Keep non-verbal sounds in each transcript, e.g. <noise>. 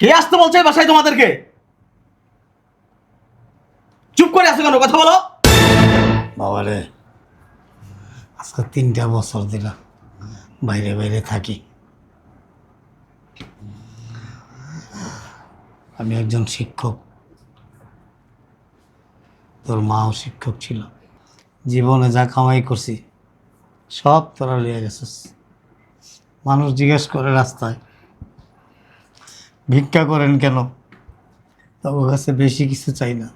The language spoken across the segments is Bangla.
কে আসতে বলছে বাসায় তোমাদেরকে? চুপ করে আসো কেন? কথা বলো। বাবা রে আজকে তিনটা বছর দিলাম বাইরে বাইরে থাকি। আমি একজন শিক্ষক। তোর মাও শিক্ষক ছিল। জীবনে যা কামাই করছি, সব তোরা লিয়ে গেছিস। মানুষ জিজ্ঞেস করে রাস্তায় ভিক্ষা করেন কেন? তোর কাছে বেশি কিছু চাই না।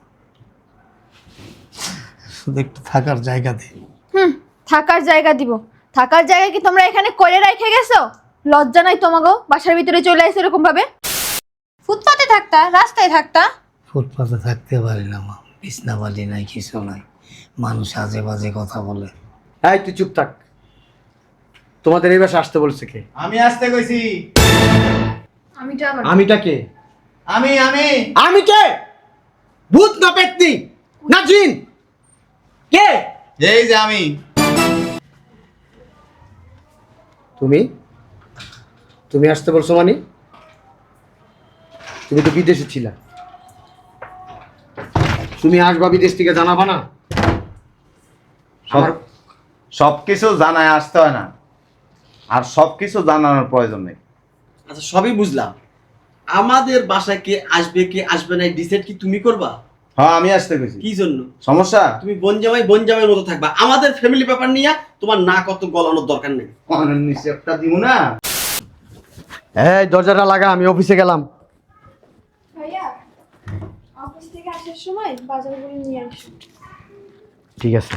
শুধু একটু থাকার জায়গা দে। হুম থাকার জায়গা দিব। থাকার জায়গা কি তোমরা এখানে করে রেখে গেছো? লজ্জা নাই তোমাগো বাসার ভিতরে চলে আসে এরকম ভাবে? ফুটপাতে থাকতা রাস্তায় থাকতা? ফুটপাতে থাকতে পারি না মা। বিছনা বালি নাই কিছু নাই। মানুষ আজে বাজে কথা বলে। এই তুই চুপ থাক। তোমাদের এই আসতে বলছে কে? আমি আসতে কইছি। আবার আমিটা কে? আমি আমি। আমি কে? ভূত না পেতনি? না জিন? কে? এই যে আমি। তুমি? তুমি আসতে বলছো মানে? তুমি তো বিদেশে ছিলা। তুমি আসবা বিদেশ থেকে জানাবা না? সব সব কিছু জানায় আসতে হয় না। আর সব কিছু জানানোর প্রয়োজন নেই। আচ্ছা সবই বুঝলাম। আমাদের বাসায় কে আসবে কে আসবে না ডিসাইড কি তুমি করবা? হ্যাঁ আমি আসতে কইছি কি জন্য? সমস্যা? তুমি বোন জামাই বোন জামাইয়ের মতো থাকবা। আমাদের ফ্যামিলি ব্যাপার নিয়ে তোমার না কত গলানোর দরকার নেই। একটা দিব না। এই দরজাটা লাগা আমি অফিসে গেলাম। ভাইয়া অফিস থেকে আসার সময় বাজারগুলো নিয়ে আসো ঠিক আছে।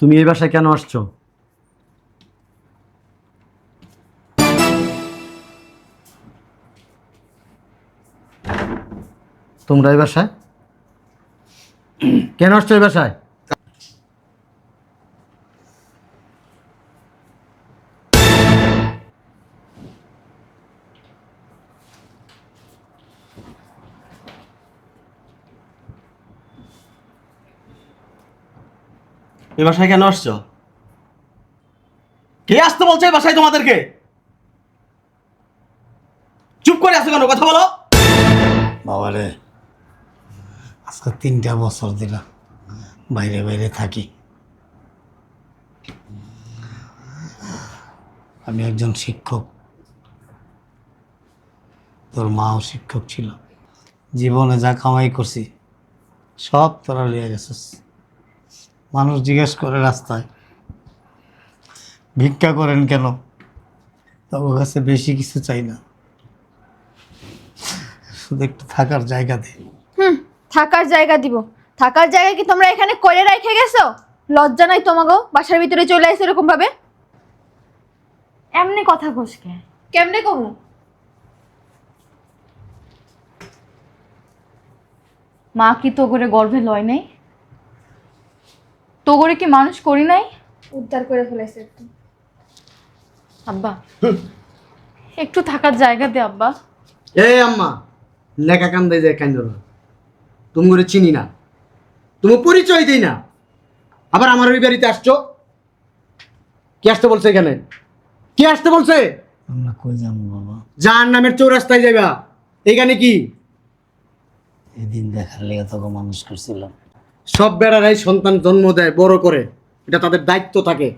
তুমি এই বাসায় কেন আসছো? তোমরা এই বাসায়? কেন আসছো এই বাসায়? এই বাসায় কেন আসছো? কে আসতে বলছে এই বাসায় তোমাদেরকে? চুপ করে আসো কেন? কথা বলো। বাবা রে আজকে তিনটা বছর দিলাম বাইরে বাইরে থাকি। আমি একজন শিক্ষক। তোর মাও শিক্ষক ছিল। জীবনে যা কামাই করছি, সব তোরা লিয়ে গেছিস। মানুষ জিজ্ঞেস করে রাস্তায় ভিক্ষা করেন কেন? তোর কাছে বেশি কিছু চাই না। শুধু একটু থাকার জায়গা দে। হুম থাকার জায়গা দিব। থাকার জায়গা কি তোমরা এখানে করে রেখে গেছো? লজ্জা নাই তোমাগো? বাসার ভিতরে চলে আসে এরকম ভাবে এমনি কথা ঘষকে কেমনে কমু? মা কি তো করে গর্ভে লয় নাই? তো করে কি মানুষ করি নাই? উদ্ধার করে ফেলেছে একটু। আব্বা। একটু থাকার জায়গা দে আব্বা। এই আম্মা লেখা কান দেয় যায় কেন তুমি করে চিনি না। তুমি পরিচয় দিই না। আবার আমার ওই বাড়িতে আসছো? কি আসতে বলছে এখানে? কি আসতে বলছে? আমরা কই যাব বাবা? যার নামের চৌরাস্তায় যাবা এখানে কি? এদিন দেখার লেগে তোকে মানুষ করছিলাম। সব বেড়ারাই সন্তান জন্ম দেয় বড় করে। এটা তাদের দায়িত্ব থাকে।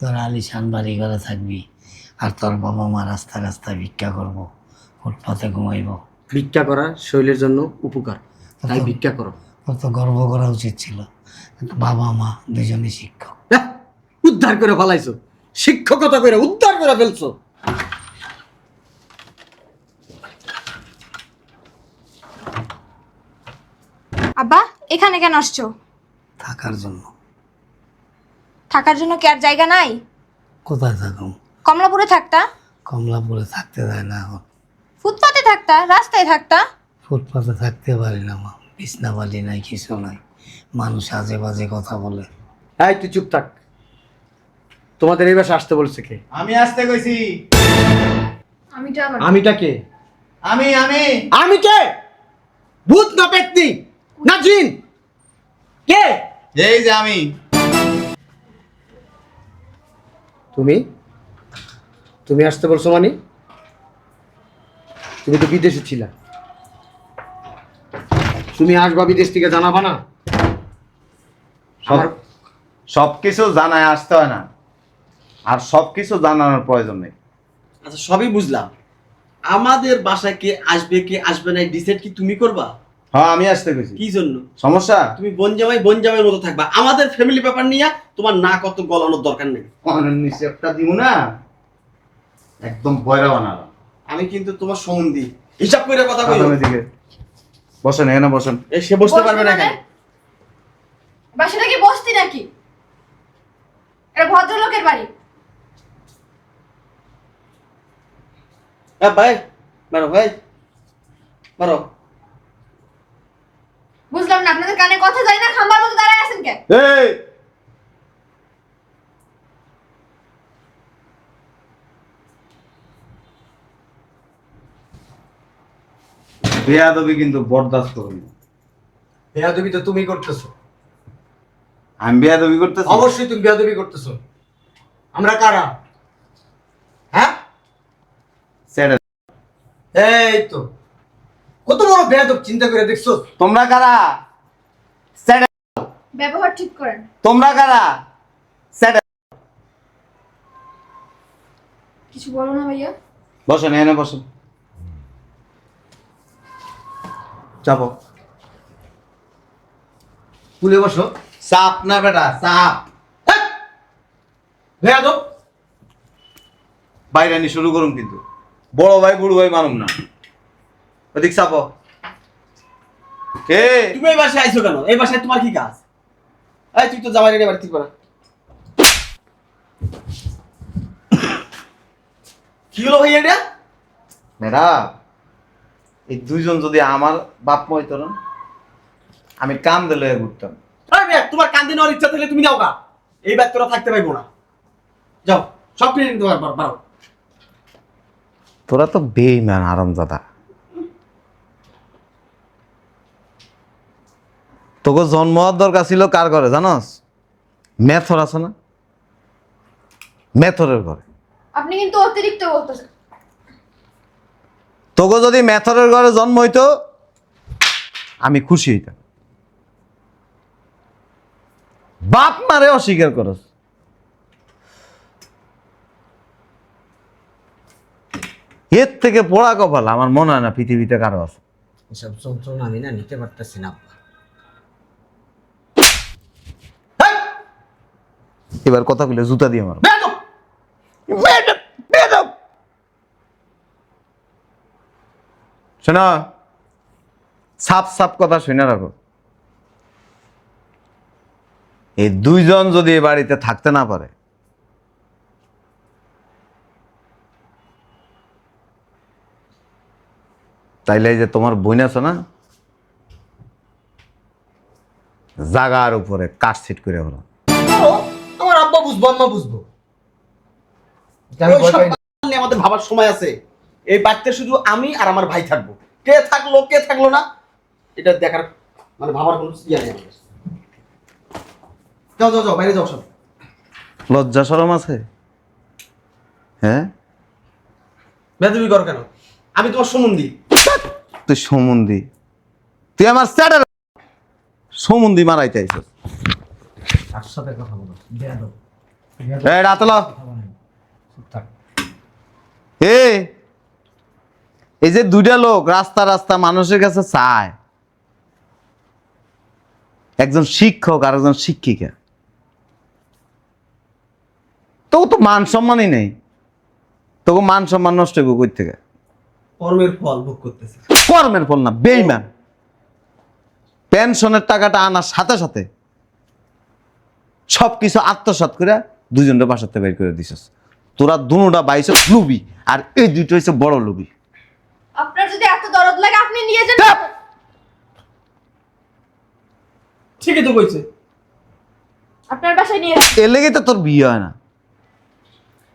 তোর আলিশান বাড়ি ঘরে থাকবি আর তোর বাবা মা রাস্তা রাস্তা ভিক্ষা করব ফুটপাতে ঘুমাইব। ভিক্ষা করা শরীরের জন্য উপকার। তাই ভিক্ষা করো। তোর তো গর্ব করা উচিত ছিল। বাবা মা দুজনে শিক্ষক। হ্যাঁ, উদ্ধার করে ফেলাইছো। শিক্ষকতা করে উদ্ধার করে ফেলছো আব্বা এখানে কেন আসছো? থাকার জন্য। থাকার জন্য কি আর জায়গা নাই? কোথায় থাকুম? কমলাপুরে থাকতা? কমলাপুরে থাকতে দেয় না এখন। ফুটপাতে থাকতা? রাস্তায় থাকতা? ফুটপাতে থাকতে পারি না মা। বিছনা বালি নাই কিছু নাই। মানুষ আজে বাজে কথা বলে। এই তুই চুপ থাক। তোমাদের এই বাসায় আসতে বলছে কে? আমি আসতে কইছি। আমি তো আবার আমিটা কে? আমি আমি। আমি কে? ভূত না পেতনি? না জিন এই যে আমি। তুমি? তুমি আসতে বলছো মানে? তুমি তো বিদেশে ছিলা। তুমি আসবা বিদেশ থেকে জানাবা না? সব সব কিছু জানায় আসতে হয় না। আর সব কিছু জানানোর প্রয়োজন নেই। আচ্ছা সবই বুঝলাম। আমাদের বাসায় কে আসবে কে আসবে না ডিসাইড কি তুমি করবা? হ্যাঁ আমি আসতে গেছি কি জন্য? সমস্যা? তুমি বোন জামাই বোন জামাইয়ের মতো থাকবা। আমাদের ফ্যামিলি ব্যাপার নিয়ে তোমার না কত গলানোর দরকার নেই। অনেক নিষেধটা দিব না? একদম বয়রা বানালাম। আমি কিন্তু তোমার সম্বন্ধী হিসাব করে কথা সামনের দিকে বসেন এখানে বসেন। সে বসতে পারবে না মানে? বাসাটা কি বসতি নাকি? এটা ভদ্রলোকের বাড়ি। হ্যাঁ ভাই মারো ভাই। মারো। বুঝলাম না আপনাদের কানে কথা যায় না খাম্বার মতো দাঁড়ায় আছেন কেন? এই! বেয়াদবি কিন্তু বরদাস্ত করি না। বেয়াদবি তো তুমি করতেছো। আমি বেয়াদবি করতেছি? অবশ্যই তুমি বেয়াদবি করতেছো। আমরা কারা? হ্যাঁ? ছেড়ে এই তো। কত বড় বেয়াদব চিন্তা করে দেখছ? তোমরা কারা? ব্যবহার ঠিক করেন। তোমরা কারা? কিছু বলো না ভাইয়া। বসেন বসেন। তুলে বসো। চাপ না বেটা হ্যাঁ! বেয়াদব। বাইরে শুরু করুন কিন্তু। বড় ভাই বুড়ো ভাই মানুম না। ওদিক চাপো কে? তুমি এই বাসায় আইছো কেন? এই বাসায় তোমার কি কাজ? এই তুই তো জামাই রেডি বাড়ি ঠিক করা? কি হলো ভাই এটা? ম্যাডাম এই দুইজন যদি আমার বাপ মা হইতো না আমি কাম দিলে ঘুরতাম। তোমার কান্দে নেওয়ার ইচ্ছা থাকলে তুমি যাও গা। এই ব্যাগ তোরা থাকতে পারব না। যাও সব কিনে নিতে পারো তোরা তো বেইমান আরামজাদা। তোকে জন্ম হওয়ার দরকার ছিল কার ঘরে জানোস? মেথর আছে না? মেথরের ঘরে। আপনি কিন্তু অতিরিক্ত বলতেছেন। তোকে যদি মেথরের ঘরে জন্ম হইতো আমি খুশি হইতাম। বাপ মারে অস্বীকার করস। এর থেকে পড়া কপাল আমার মনে হয় না পৃথিবীতে কারও আছে। এসব যন্ত্রণা আমি না নিতে পারতেছি না। এবার কথা বলে জুতা দিয়ে মারো শোনো সাপ সাপ কথা শুনে রাখো। এই দুইজন যদি এ বাড়িতে থাকতে না পারে তাইলে যে তোমার বোন আছে না জাগার উপরে কাঠ সিট করে হলো আব্বা বুঝব আম্মা বুঝব। আমাদের ভাবার সময় আছে। এই বাড়িতে শুধু আমি আর আমার ভাই থাকব। কে থাকল কে থাকল না এটা দেখার মানে ভাবার কোনো ইয়ে নেই যাও যাও যাও বাইরে যাও সব। লজ্জা সরম আছে? হ্যাঁ? বেদবি করো কেন? আমি তোমার সম্বন্ধী তুই সমুন্দি। তুই আমার স্যাডার সমুন্দি মারাইতে আইছিস তার সাথে কথা বলো। এই রাতলা। এ এই যে দুইটা লোক রাস্তা রাস্তা মানুষের কাছে চায়। একজন শিক্ষক আর একজন শিক্ষিকা। তো তো মান সম্মানই নেই। তোকে মান সম্মান নষ্ট হইব কই থেকে? কর্মের ফল ভোগ করতেছে। কর্মের ফল না বেইমান। পেনশনের টাকাটা আনার সাথে সাথে সব কিছু আত্মসাৎ করে দুজনটা বাসাতে বের করে দিছিস। তোরা দুটা বাইশ লুবি আর এই দুটো হচ্ছে বড় লুবি। আপনার যদি এত দরদ লাগে আপনি নিয়ে যান। ঠিকই তো কইছে। আপনার বাসায় নিয়ে যান। এর লেগে তো তোর বিয়ে হয় না।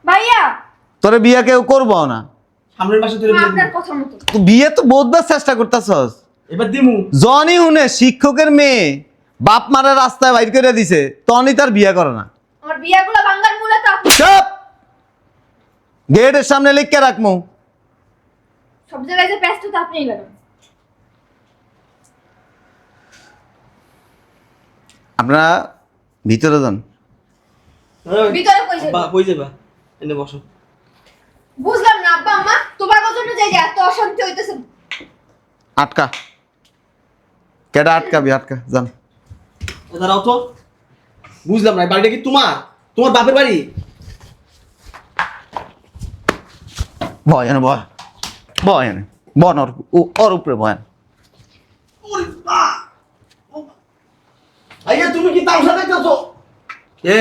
ভাইয়া! তোর বিয়ে কেউ করব না। সামনের মাসে তুলে বিয়ে আপনার দিবো। মতো। তো বিয়ে তো বহুতবার চেষ্টা করতেছস। এবার দিমু। জনই হুনে শিক্ষকের মেয়ে। বাপ মারা রাস্তায় বাইর করে দিছে তখনই তার বিয়ে করে না। আমার বিয়াগুলো ভাঙ্গার মূলে তো আপনি চুপ! গেটের সামনে লিখকে রাখমু। সব জায়গায় যে ব্যস্ত তো আপনিই লাগান আপনারা ভিতরে যান। ভিতরে কই যাবে? বা কই যাবা? এনে বসো। বুঝলাম না আব্বা আম্মা তোমার জন্য যে যে এত অশান্তি হইতেছে। আটকা। কেডা আটকাবি? আটকা যান। দাঁড়াও তো। বুঝলাম না বাড়িটা কি তোমার? তোমার বাপের বাড়ি? ভয় এনে ভয়। ভয় এনে। বন ওর ওর উপরে ভয় আইয়া তুমি কি তামসা দেখতেছো? এ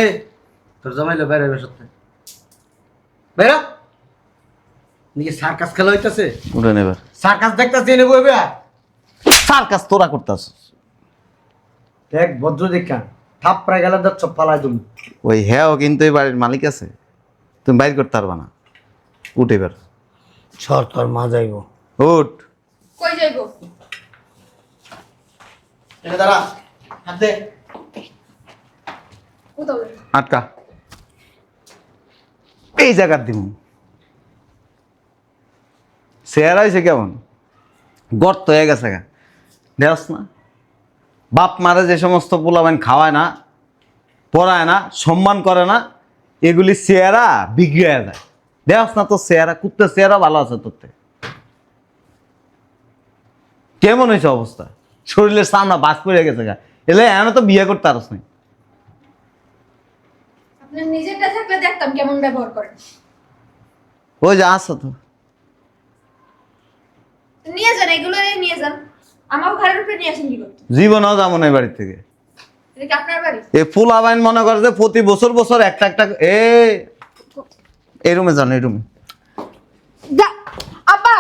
তোর জামাইলো বাইরে হবে সত্যি। বাইরা নাকি সার্কাস খেলা হইতাছে। উঠে নেবে সার্কাস দেখতাছে এনে বইবে। সার্কাস তোরা করতেছ। দেখ ভদ্র দেখা থাপ প্রায় গেলে যাচ্ছ পালাই তুমি ওই হ্যাঁ কিন্তু এই বাড়ির মালিক আছে। তুমি বাইর করতে পারবা না। উঠ এবার। সর তোর মা যাইব। উঠ। কই যাইবো? এনে দাঁড়া হাত দে। আটকা। এই জায়গার দিব চেহারা হয়েছে কেমন? গর্ত হয়ে গেছে গা। দেখ না। বাপ মারা যে সমস্ত পোলাবেন খাওয়ায় না পড়ায় না সম্মান করে না এগুলি চেহারা বিগড়ে যায় দেখ না তোর চেহারা কুত্তের চেহারা ভালো আছে তোর। কেমন হয়েছে অবস্থা? শরীরের সামনা বাস পড়ে গেছে গা। এলে এমন তো বিয়ে করতে পারস না আপনার নিজেরটা থাকলে দেখতাম কেমন ব্যবহার করেন। ওই যে আসো তো। নিয়ে যান এগুলো নিয়ে যান। আমার ঘরের উপরে নিয়ে আসেন কি করতে জীবনেও যাব না এই বাড়ি থেকে। এটা কি আপনার বাড়ি? এ ফুল আবাইন মনে করে যে প্রতি বছর বছর একটা একটা এ এই রুমে যান এই রুমে। যা আব্বা!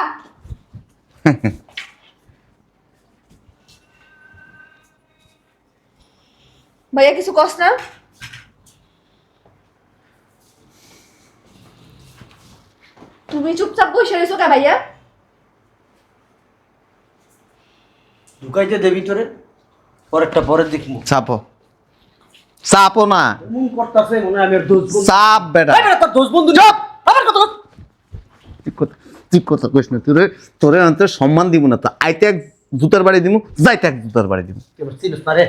ভাইয়া কিছু কষ্ট না? তুমি চুপচাপ বসে রয়েছো কে ভাইয়া? ঢুকাইতে দেবি তোরে পরেরটা পরের দেখব চাপো। চাপো না। করতাছে মনে আমি আর দোষ বন্ধু। চাপ বেটা। তোর দোষ বন্ধু চুপ আমার কথা ঠিক কথা ঠিক কথা কইস না। তোরে তোরে অন্তর সম্মান দিব না। তো আইতে এক জুতার বাড়ি দিব যাইতে এক জুতার বাড়ি দিব এবার চিনিস না রে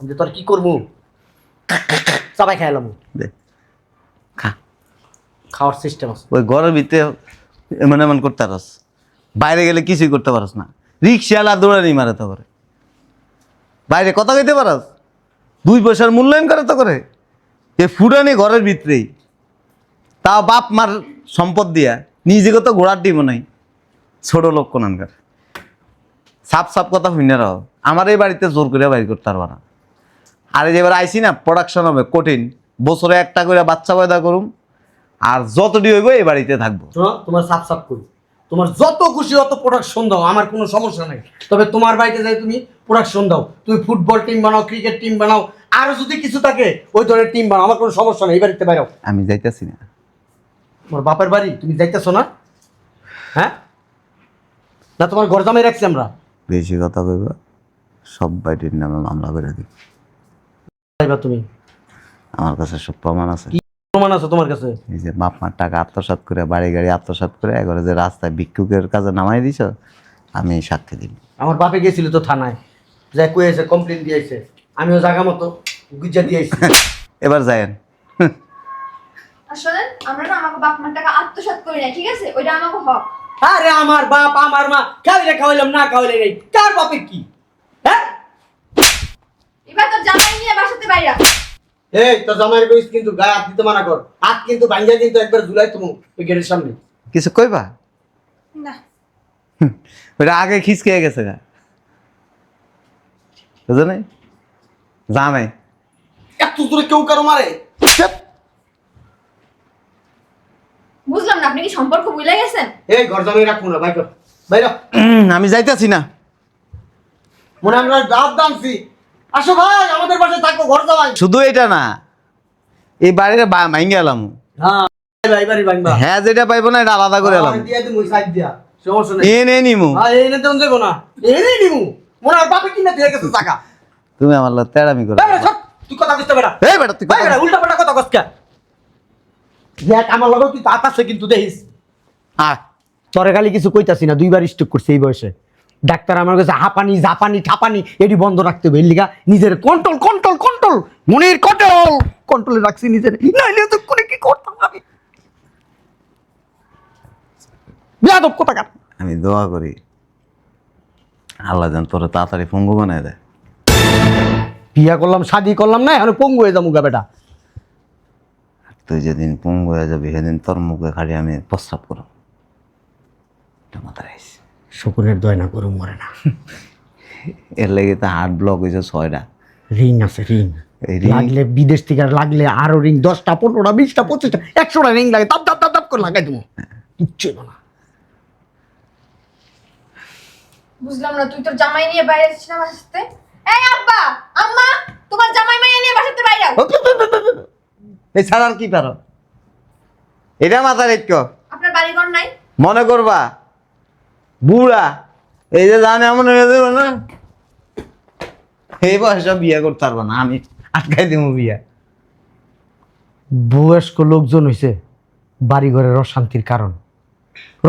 আমি তোর কি করব? সবাই খাইলাম দে খা। খাওয়ার সিস্টেম আছে। ওই ঘরের ভিতরে এমন এমন করতে পারস। বাইরে গেলে কিছুই করতে পারস না। রিক্সাওয়ালা দৌড়ানি মারে তো করে। বাইরে কথা কইতে পারস? দুই পয়সার মূল্যায়ন করে তো করে। এ ফুটানি ঘরের ভিতরেই। তাও বাপ মার সম্পদ দিয়া নিজেকে তো ঘোড়ার দিব নাই। ছোট লোক কোনানকার। সাপ সাপ কথা শুনে রাও। আমার এই বাড়িতে জোর করে বাইর করতে পারবা না। আর এবার আইসি না প্রোডাকশন হবে কঠিন। বছরে একটা করে বাচ্চা পয়দা করুম। আর যতটি হইব এই বাড়িতে থাকব। তোমার সাপ সাফ করি। তোমার যত খুশি অত প্রোডাকশন দাও আমার কোনো সমস্যা নেই। তবে তোমার বাড়িতে যাই তুমি প্রোডাকশন দাও। তুমি ফুটবল টিম বানাও ক্রিকেট টিম বানাও আরও যদি কিছু থাকে ওই ধরনের টিম বানাও আমার কোনো সমস্যা নেই এই বাড়িতে বাইরাও আমি যাইতেছি না। তোমার বাপের বাড়ি? তুমি যাইতেছো না? হ্যাঁ? না তোমার ঘর জামাই রাখছি আমরা? বেশি কথা কইব সব বাড়ির নামে মামলা করে দিই তুমি। আমার কাছে সব প্রমাণ আছে। প্রমাণ আছে তোমার কাছে? এই যে বাপ মার টাকা আত্মসাৎ করে বাড়ি গাড়ি আত্মসাৎ করে একবারে যে রাস্তায় ভিক্ষুকের কাছে নামাই দিছ আমি সাক্ষী দিই আমার বাপে গেছিল তো থানায় যাই কয়েছে কমপ্লেন দিয়েছে আমিও জায়গা মতো গুজা দিয়েছি <laughs> এবার যায়েন। আর আমরা না আমাকে বাপ মার টাকা আত্মসাৎ করি না ঠিক আছে? ওইটা আমাকে হক। আরে আমার বাপ আমার মা খাইলে খাওয়াইলাম না খাওয়াইলে নেই। কার বাপের কি? হ্যাঁ? এবার তোর জামাই নিয়ে বাসাতে বাইরা এই তোর জামাইয়ের কইস কিন্তু গায়ে হাত দিতে মানা কর। হাত কিন্তু ভাঙ্গা কিন্তু একবার ঝুলাই তুমি ওই গেটের সামনে। কিছু কইবা? না। ওটা আগে খিচকে গেছে গা। বুঝো নাই জানাই এত দূরে কেউ কারও মারে? বুঝলাম না আপনি কি সম্পর্ক গেছেন? এই ঘর জামাই রাখব না ভাই কর। আমি যাইতেছি না। মনে আমরা রাত দামছি আসো ভাই আমাদের পাশে থাকো ঘর শুধু এটা না এই এলাম। হ্যাঁ ভাই বাড়ি ভাঙবা। হ্যাঁ যেটা পাইবো না এটা আলাদা করে এলাম। আমার দিমু সাইড দিয়া। সমস্যা নেই। এ নিমু। হ্যাঁ না নিমু। মনে হয় বাপে কিনা দিয়ে গেছে টাকা। তুমি আমার লোক তেড়ামি করো। এই বেটা, সর। তুই কথা কইতে বেটা। এই বেটা তুই কথা উল্টা পাল্টা কথা কসকা দেখ আমার লগে তুই দাঁত আছে কিন্তু দেখিস। তরে খালি কিছু কইতাছি না দুইবার স্ট্রোক করছে এই বয়সে। ডাক্তার আমার কাছে হাঁপানি জাপানি ঠাপানি এটি বন্ধ রাখতে হবে। লিগা নিজের কন্ট্রোল কন্ট্রোল কন্ট্রোল মনের কন্ট্রোল কন্ট্রোলে রাখছি নিজের। নাইলে তো করে কি করতাম আমি? বেয়াদব কোথাকার? আমি দোয়া করি। আল্লাহ যেন তোরা তাড়াতাড়ি পঙ্গু বানায় দেয়। বিয়া করলাম শাদি করলাম না এখন পঙ্গু হয়ে যাব গা বেটা। তুই যেদিন পঙ্গু হয়ে যাবি সেদিন তোর মুখে খালি আমি প্রস্রাব করো মাথায় রাখিস। শুকুরের দয়না গরু মরে না। <laughs> এর লেগে তো হার্ট ব্লক হয়েছে ছয়টা। রিং আছে রিং। লাগলে বিদেশ থেকে আর লাগলে আরও রিং দশটা পনেরোটা বিশটা পঁচিশটা একশোটা রিং লাগে দাপ দাপ দাপ দাপ করে লাগাই দেবো। কিচ্ছু না। বুঝলাম না তুই তোর জামাই নিয়ে বাইরে যাচ্ছিস না বাসাতে এই আব্বা আম্মা তোমার জামাই মাইয়া নিয়ে বাসাতে বাইরে এই ছাড়া আর কি পারো এটা মাথায় রেখো। আপনার বাড়ি ঘর নাই? মনে করবা বুড়া এই যে জানে এমন হয়ে যাবে না? এই বয়সে বিয়ে করতে পারব না আমি আটকাই দিব বিয়া। বয়স্ক লোকজন হইছে বাড়ি ঘরের অশান্তির কারণ।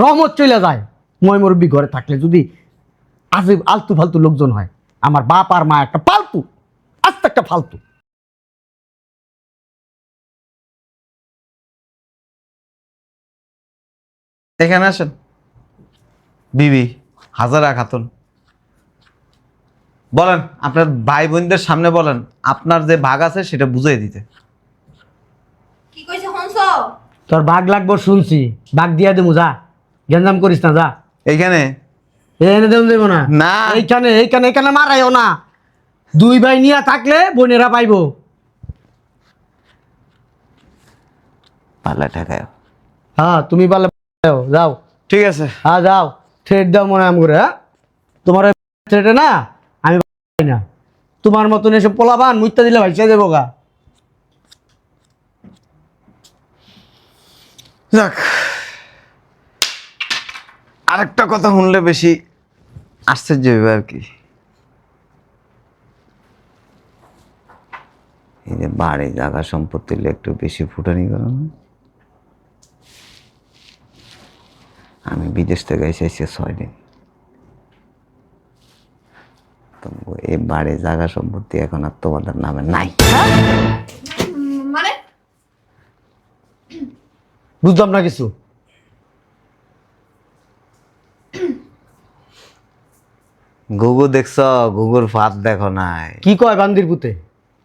রহমত চলে যায় মই মুরব্বী ঘরে থাকলে যদি আজে আলতু ফালতু লোকজন হয় আমার বাপ আর মা একটা পালতু আস্তে একটা ফালতু। এখানে আসেন। বিবি হাজারা খাতুন। বলেন আপনার ভাই বোনদের সামনে বলেন আপনার যে ভাগ আছে সেটা বুঝিয়ে দিতে। কি কইছে হংস তোর বাঘ লাগবো শুনছি। বাঘ দিয়া দেবো যা। গেঞ্জাম করিস না যা। এইখানে? এনে দেব দেবো না। না। এইখানে এইখানে এইখানে মারাইও না। দুই ভাই নিয়ে থাকলে বোনেরা পাইবো। পাল্লা ঠেকায় হ্যাঁ তুমি পারলে যাও, যাও। ঠিক আছে। হ্যাঁ যাও। থ্রেড দাও মনে আম করে হ্যাঁ? তোমার থ্রেডে না, আমি না। তোমার মতন এসে পোলাবান মুইতা দিলে ভাইসা দেবো গা। যাক। আরেকটা কথা শুনলে বেশি আশ্চর্য হইবে আর কি। এই যে বাড়ি জায়গা সম্পত্তি একটু বেশি ফুটানি করো না। আমি বিদেশ থেকে এসেছি ছয় দিন। তো এই বাড়ি জায়গা সম্পত্তি এখন আর তোমাদের নামে নাই। মানে? বুঝলাম না কিছু। গুগু দেখছ গুগুর ফাঁদ দেখো নাই। কি কয় বান্দির পুতে?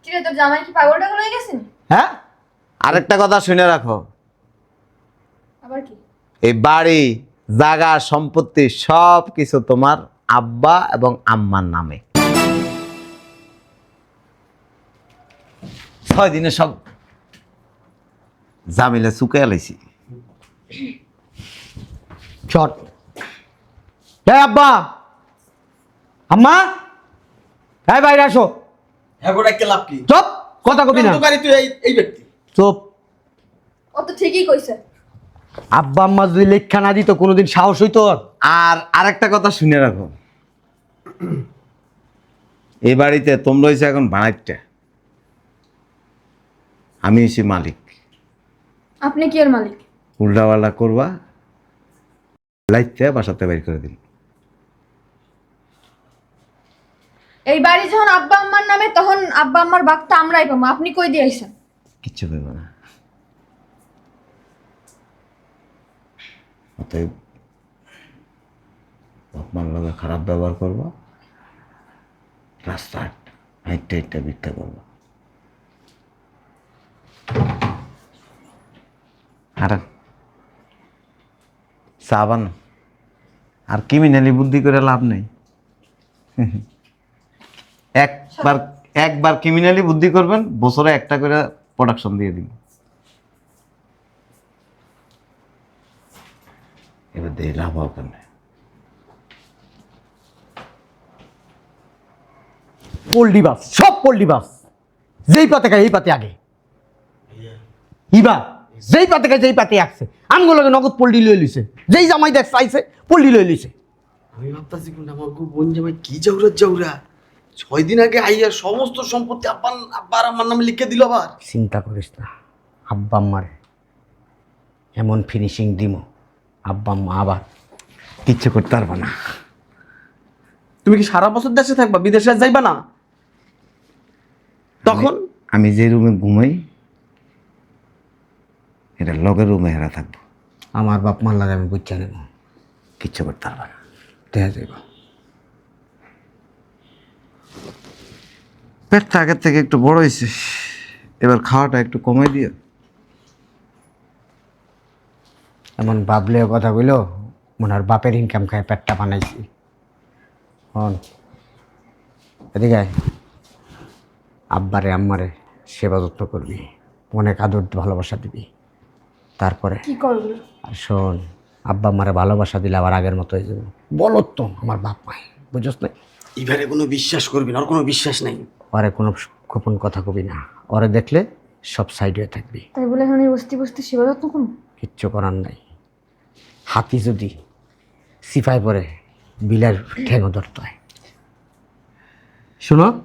কিরে তোর জামাই কি পাগল টাগল হয়ে গেছে? হ্যাঁ? আরেকটা কথা শুনে রাখো। আবার কি? এই বাড়ি জায়গা সম্পত্তি সব কিছু তোমার আব্বা এবং আম্মার নামে। ছয় দিনে সব জামিলে চুকে চট হ্যাঁ আব্বা! আম্মা! হ্যাঁ বাইরে আসো। হ্যাঁ কে লাভ কি? চপ! কথা কবি না। দোকানে তুই এই এই ব্যক্তি। চুপ। ও তো ঠিকই কইছে। আব্বা আম্মা যদি লেখা না দিত কোনোদিন সাহস হইতো? আর আরেকটা কথা শুনে রাখো। এই বাড়িতে তোমরা হয়েছে এখন ভাড়াইটা আমি হচ্ছি মালিক। আপনি কি এর মালিক? উল্টাপাল্টা করবা লাইতে বাসাতে বের করে দিল এই বাড়ি যখন আব্বা আম্মার নামে তখন আব্বা আম্মার বাঘটা আমরাই পাবো। আপনি কই দিয়ে আইছেন কিচ্ছু করবে না। অতএব আপনার লগে খারাপ ব্যবহার করব রাস্তা হাইটটা হাইটটা ভিক্ষা করব। আর সাবান আর ক্রিমিনালি বুদ্ধি করে লাভ নেই। একবার একবার ক্রিমিনালি বুদ্ধি করবেন, বছরে একটা করে প্রোডাকশন দিয়ে দিন এবার দিয়ে লাভ হবে পোল্ট্রি বাস সব পোল্ট্রি বাস। যেই পাতে খায় এই পাতে আগে। ইবা যেই পাতে খায় যেই পাতে আসছে। আমগুলোকে নগদ পোল্ট্রি লই লইছে। যেই জামাই দেখ চাইছে পোল্ট্রি লই লইছে। আমি ভাবতাছি কোনটা আমার বোন জামাই কি জাউরা জাউরা ছয় দিন আগে আইয়া সমস্ত সম্পত্তি আব্বা আব্বা আর আমার নামে লিখে দিল আবার। চিন্তা করিস না আব্বা আম্মারে এমন ফিনিশিং দিম। আব্বা মা আবার কিচ্ছু করতে পারব না। তুমি কি সারা বছর দেশে থাকবা? বিদেশে যাইবা না? তখন? আমি যে রুমে ঘুমাই এটা লগের রুমে হেরা থাকব। আমার বাপ মার লাগে আমি বুঝতে নেব কিচ্ছু করতে পারব না। দেখা যাইব। পেটটা আগের থেকে একটু বড় হয়েছে এবার খাওয়াটা একটু কমাই দিও। এমন বাবলে কথা বলল মনে হয় বাপের ইনকাম খায় পেটটা বানাইছি। হন। এদিকে আব্বারে আম্মারে সেবা যত্ন করবি। অনেক আদর ভালোবাসা দিবি। তারপরে কি করব? আর শোন আব্বা আম্মারে ভালোবাসা দিলে আবার আগের মতো হয়ে যাবে। বলো তো আমার বাপ মায় বুঝছ না এবারে কোনো বিশ্বাস করবি না ওর কোনো বিশ্বাস নাই। ওরে কোনো গোপন কথা কবি না। ওরে দেখলে সব সাইড হয়ে থাকবি। তাই বলে এখন এই বস্তি বস্তি সেবা যত্ন করুন কিচ্ছু করার নাই। হাতি যদি সিপাই পরে বিলার ঠেঙো ধরতে হয়। শোনো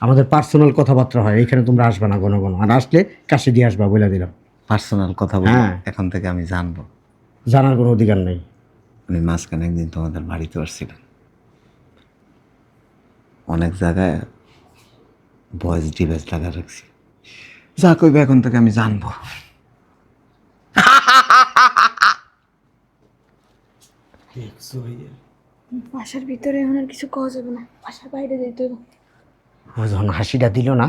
আমাদের পার্সোনাল কথাবার্তা হয় এখানে তোমরা আসবে না কোনো কোনো আর আসলে কাশি দিয়ে আসবা বলে দিলাম। পার্সোনাল কথা বলি হ্যাঁ। এখন থেকে আমি জানব। জানার কোনো অধিকার নেই। আমি মাঝখানে একদিন তোমাদের বাড়িতে আসছিলাম। অনেক জায়গায় ভয়েস ডিভাইস লাগা রাখছি। যা কইবে এখন থেকে আমি জানব। বাসার ভিতরে এখন আর কিছু কওয়া যাবে না। বাসার বাইরে যেতে হবে ও যখন হাসিটা দিল না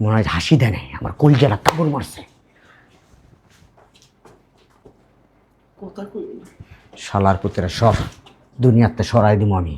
মনে হয় হাসি দেয় নাই আমার কলজাটা কাপড় মারছে। কোথায় শালার পুতেরা সব দুনিয়াতে সরাই দিব আমি।